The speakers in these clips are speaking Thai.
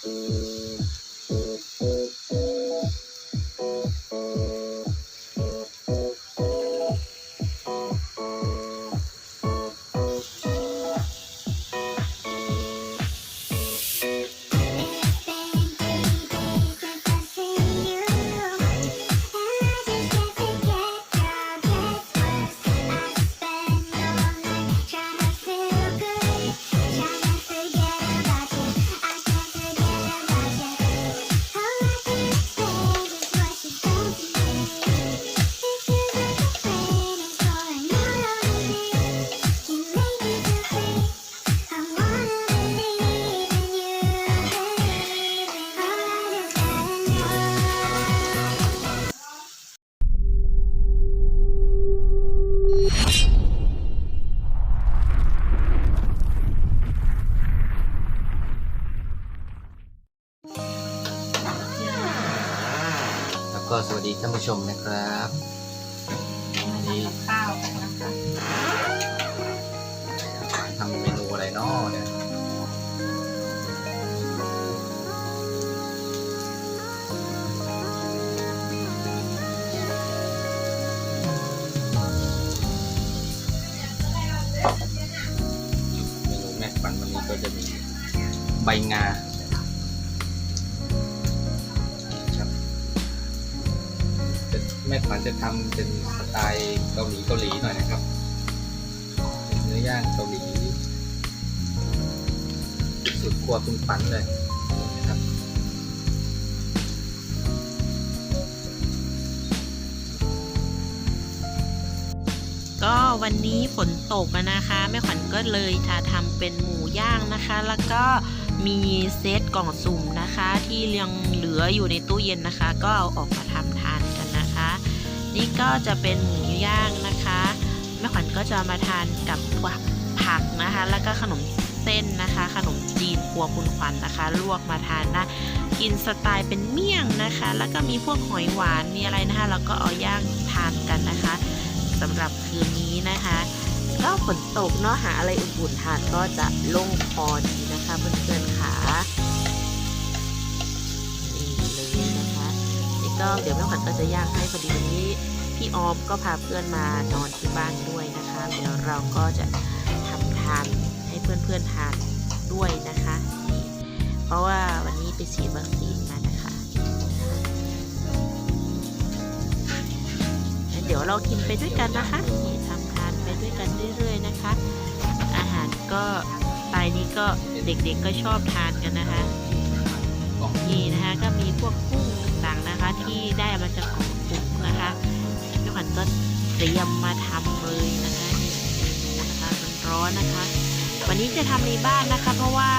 แล้ ก็สวัสดีท่านผู้ชมนะครับวันนี้ข้าวนนะคะทำเมนูอะไรเนาะเนี่ยเมนูแม่ขวัญวันนี้ก็จะมีใบงา ม่ขวัญจะทำเป็นสไตล์เกาหลีเกาหลีหน่อยนะครับเป็นเนื้อย่างเกาหลีสุดครัวคุณขวัญเลยนะครับก็วันนี้ฝนตกนะคะแม่ขวัญก็เลยจะทำเป็นหมูย่างนะคะ แล้วก็มีเซตกล่องสุ่มนะคะ ที่ยังเหลืออยู่ในตู้เย็นนะคะ ก็เอาออกมาทำทาน นนะคะนี่ก็จะเป็นหมูย่างนะคะแม่ขวัญก็จะมาทานกับผักนะคะ แล้วก็ขนมเส้นนะคะ ขนมจีนครัวคุณขวัญนะคะ ลวกมาทานนะกินสไตล์เป็นเมี่ยงนะคะ แล้วก็มีพวกหอยหวานมีอะไรนะคะแล้วก็เอาย่างทานกันนะคะสำหรับคืนนี้นะคะ ก็ฝนตกเนาะหาอะไรอุ่นๆทานก็จะลงคอดีนะคะเพื่อนๆค่ะ ก็เดี๋ยวแม่ขวัญก็จะย่างให้พอดีวันนี้ พี่ออมก็พาเพื่อนมานอนที่บ้านด้วยนะคะ เดี๋ยวเราก็จะทำทานให้เพื่อนๆทานด้วยนะคะนี่เพราะว่าวันนี้ไปฉีดวัคซีนมานะคะเดี๋ยวเรากินไปด้วยกันนะคะนี่ทำทานไปด้วยกันเรื่อย ๆนะคะ อาหารก็ไตล์นี้ก็เด็กๆก็ชอบทานกันนะคะนี่นะคะก็มีพวกกุ้ง นะคะที่ได้มาจากของกุ้งนะคะพี่ขวัญก็เตรียมมาทำเลยนะคะเมนูนะคะร้อนๆนะคะ วันนี้จะทำในบ้านนะคะ เพราะว่า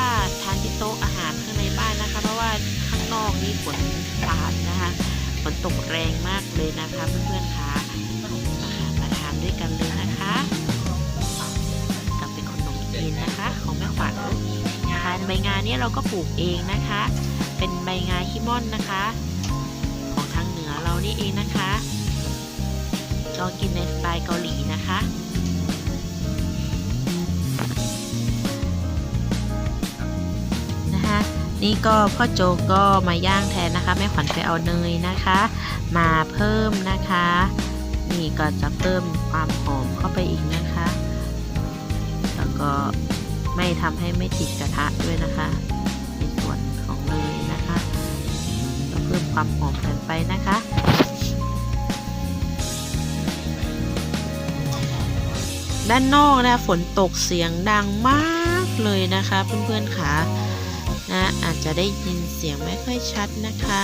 ทานที่โต๊ะอาหารข้างในบ้านนะคะ เพราะว่าข้างนอกนี่ฝนสาดนะคะฝนตกแรงมากเลยนะคะเพื่อนๆคะนะคะมาทานด้วยกันเลยนะคะกับเป็นขนมจีนนะคะ ของแม่ขวัญนะคะใบงาเนี่ยเราก็ปลูกเองนะคะ เป็นใบงาฮิมอนนะคะานี่เองนะคะลองกินในสไตล์เกาหลีนะคะนะคะ นี่ก็พ่อโจก็มาย่างแทนนะคะแม่ขวัญไปเอาเนยนะคะ มาเพิ่มนะคะ นี่ก็จะเพิ่มความหอมเข้าไปอีกนะคะ แล้วก็ไม่ทำให้ไม่ติดกระทะด้วยนะคะ ความหอมกันไปนะคะด้านนอกนะฝนตกเสียงดังมากเลยนะคะ เพื่อนๆค่ะนะอาจจะได้ยินเสียงไม่ค่อยชัดนะคะ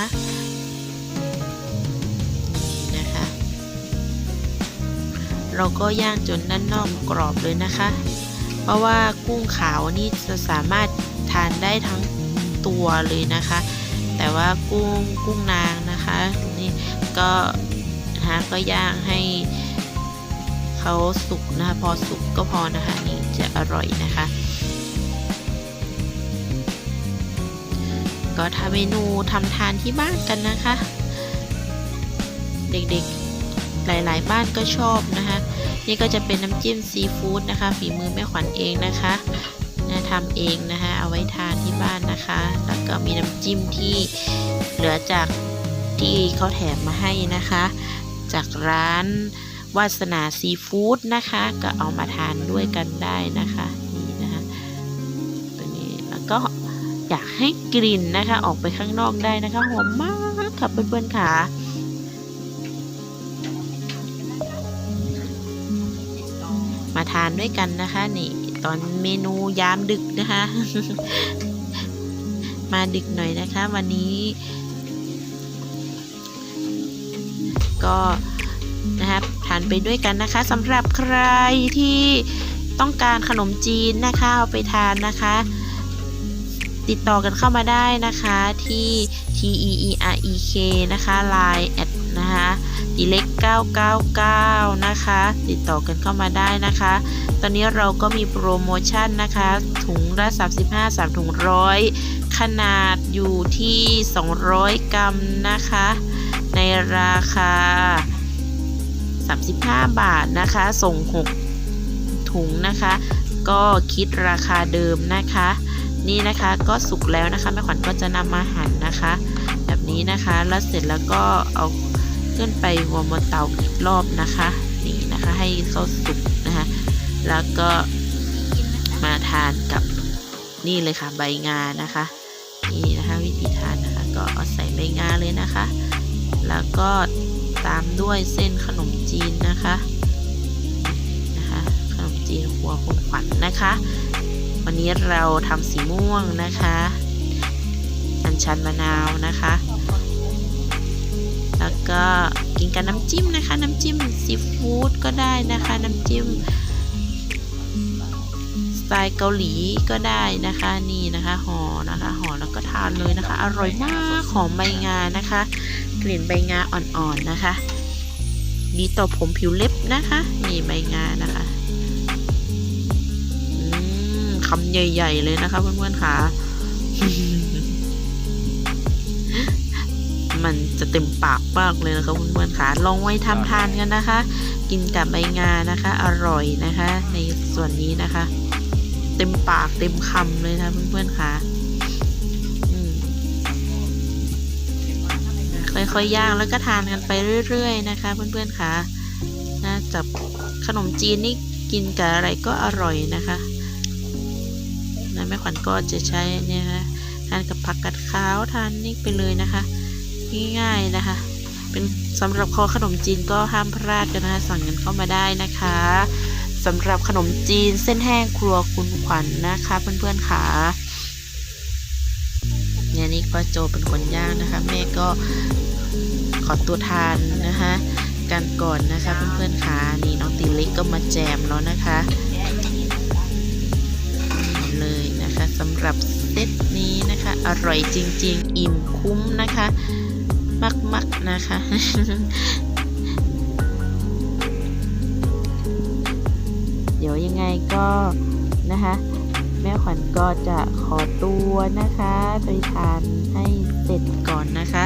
นี่นะคะ เราก็ย่างจนด้านนอกกรอบเลยนะคะ เพราะว่ากุ้งขาวนี่จะสามารถทานได้ทั้งตัวเลยนะคะ แต่ว่ากุ้งกุ้งนางนะคะนี่ก็นะก็ย่างให้เขาสุกนะคะพอสุกก็พอนะคะนี่จะอร่อยนะคะ ก็ทำเมนูทำทานที่บ้านกันนะคะ เด็กๆหลายๆ บ้านก็ชอบนะคะ นี่ก็จะเป็นน้ำจิ้มซีฟู้ดนะคะ ฝีมือแม่ขวัญเองนะคะ ทำเองนะคะเอาไว้ทานที่บ้านนะคะ แล้วก็มีน้ำจิ้มที่เหลือจากที่เขาแถมมาให้นะคะ จากร้านวาสนาซีฟู้ดนะคะ ก็เอามาทานด้วยกันได้นะคะนี่นะคะตัวนี้แล้วก็อยากให้กลิ่นนะคะ ออกไปข้างนอกได้นะคะหอมมากค่ะเพื่อนๆค่ะมาทานด้วยกันนะคะนี่ ตอนเมนูยามดึกนะคะ มาดึกหน่อยนะคะ วันนี้ ก็นะครับทานไปด้วยกันนะคะสำหรับใครที่ต้องการขนมจีนนะคะเอาไปทานนะคะ ติดต่อกันเข้ามาได้นะคะที่ T E E R E K นะคะ Line แอด นะคะดีเล็ก 999 นะคะ ติดต่อกันเข้ามาได้นะคะ ตอนนี้เราก็มีโปรโมชั่นนะคะ ถุงละ 35 3 ถุงร้อยขนาดอยู่ที่ 200 กรัมนะคะ ในราคา 35 บาทนะคะ ส่ง 6 ถุงนะคะ ก็คิดราคาเดิมนะคะ นี่นะคะก็สุกแล้วนะคะแม่ขวัญก็จะนำมาหั่นนะคะ แบบนี้นะคะ แล้วเสร็จแล้วก็เอา ขึ้นไปวอร์มบนเตาอีกรอบนะคะ นี่นะคะให้เขาสุกนะคะแล้วก็มาทานกับนี่เลยค่ะใบงานะคะ นี่นะคะวิธีทานนะคะ ก็เอาใส่ใบงาเลยนะคะ แล้วก็ตามด้วยเส้นขนมจีนนะคะนะคะขนมจีนครัวคุณขวัญนะคะ วันนี้เราทำสีม่วงนะคะ อัญชันมะนาวนะคะ แล้วก็กินกับน้ำจิ้มนะคะ น้ำจิ้มซีฟู้ดก็ได้นะคะ น้ำจิ้มสไตล์เกาหลีก็ได้นะคะนี่นะคะห่อนะคะห่อแล้วก็ทานเลยนะคะ อร่อยมากหอมใบงานะคะ กลิ่นใบงาอ่อนๆนะคะ ดีต่อผมผิวเล็บนะคะนี่ใบงานะคะอืมคำใหญ่ ๆ เลยนะคะเพื่อนๆค่ะ มันจะเต็มปากมากเลยนะคะเพื่อนๆค่ะลองไว้ทำทานกันนะคะ กินกับใบงานะคะ อร่อยนะคะ ในส่วนนี้นะคะ เต็มปากเต็มคำเลยนะเพื่อนๆค่ะค่อยๆย่างแล้วก็ทานกันไปเรื่อย ๆ นะคะ เพื่อนๆค่ะนะจับขนมจีนนี่กินกับอะไรก็อร่อยนะคะนะแม่ขวัญก็จะใช้เนี่ยนะทานกับผักกัดขาวทานนี่ไปเลยนะคะ ง่ายๆนะคะ เป็นสำหรับคอขนมจีนก็ห้ามพลาดกันนะคะสั่งกันเข้ามาได้นะคะสำหรับขนมจีนเส้นแห้งครัวคุณขวัญนนะคะเพื่อนๆค่ะเนี่ยนี่ก็โจเป็นคนย่างนะคะแม่ก็ขอตัวทานนะคะกันก่อนนะคะเพื่อนๆค่ะนี่น้องตีเล็กก็มาแจมแล้วนะคะเลยนะคะสำหรับเซตนี้นะคะ อร่อยจริง ๆ อิ่มคุ้มนะคะ มักๆนะคะเดี๋ยวยังไงก็นะคะ แม่ขวัญก็จะขอตัวนะคะไปทานให้เสร็จก่อนนะคะ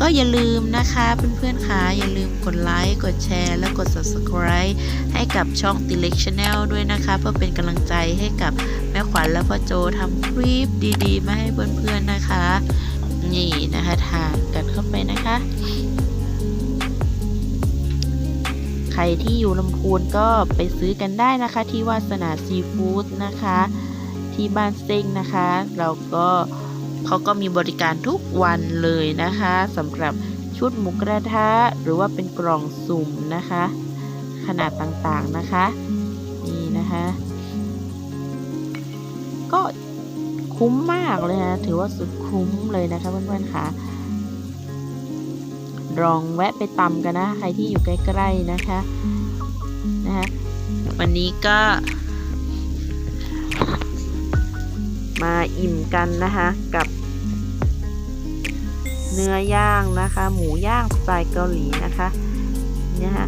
ก็อย่าลืมนะคะเพื่อนๆคะอย่าลืมกดไลค์กดแชร์ และกด subscribe ให้กับช่อง t i l e c Channel ด้วยนะคะ เพื่อเป็นกำลังใจให้กับแม่ขวัญและพ่อโจทำคลิปดีๆ มาให้เพื่อนๆนะคะ นี่นะคะทานกันเข้าไปนะคะ ใครที่อยู่ลำพูนก็ไปซื้อกันได้นะคะที่วาสนาซีฟู้ดนะคะ ที่บ้านเซ็งนะคะ เราก็เขาก็มีบริการทุกวันเลยนะคะสำหรับชุดหมูกระทะหรือว่าเป็นกล่องสุ่มนะคะ ขนาดต่างๆนะคะ นี่นะคะ คุ้มมากเลยนะถือว่าสุดคุ้มเลยนะคะเพื่อนๆค่ะลองแวะไปตำกันนะ ใครที่อยู่ใกล้ๆนะคะนะคะวันนี้ก็ มาอิ่มกันนะคะกับ เนื้อย่างนะคะ หมูย่างสไตล์เกาหลีนะคะเนะคะ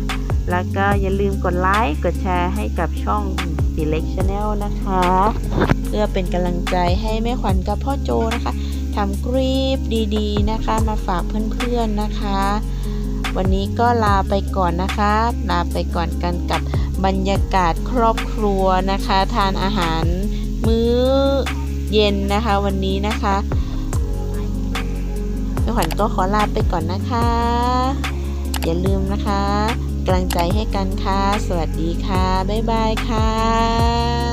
แล้วก็อย่าลืมกดไลค์กดแชร์ให้กับช่อง Select Channel นะคะ เพื่อเป็นกำลังใจให้แม่ขวัญกับพ่อโจนะคะทำคลิปดีๆนะคะ มาฝากเพื่อนๆนะคะ วันนี้ก็ลาไปก่อนนะคะ ลาไปก่อนกันกับบรรยากาศครอบครัวนะคะ ทานอาหารมื้อเย็นนะคะวันนี้นะคะแม่ขวัญก็ขอลาไปก่อนนะคะ อย่าลืมนะคะ กำลังใจให้กันค่ะ สวัสดีค่ะ บ๊ายบายค่ะ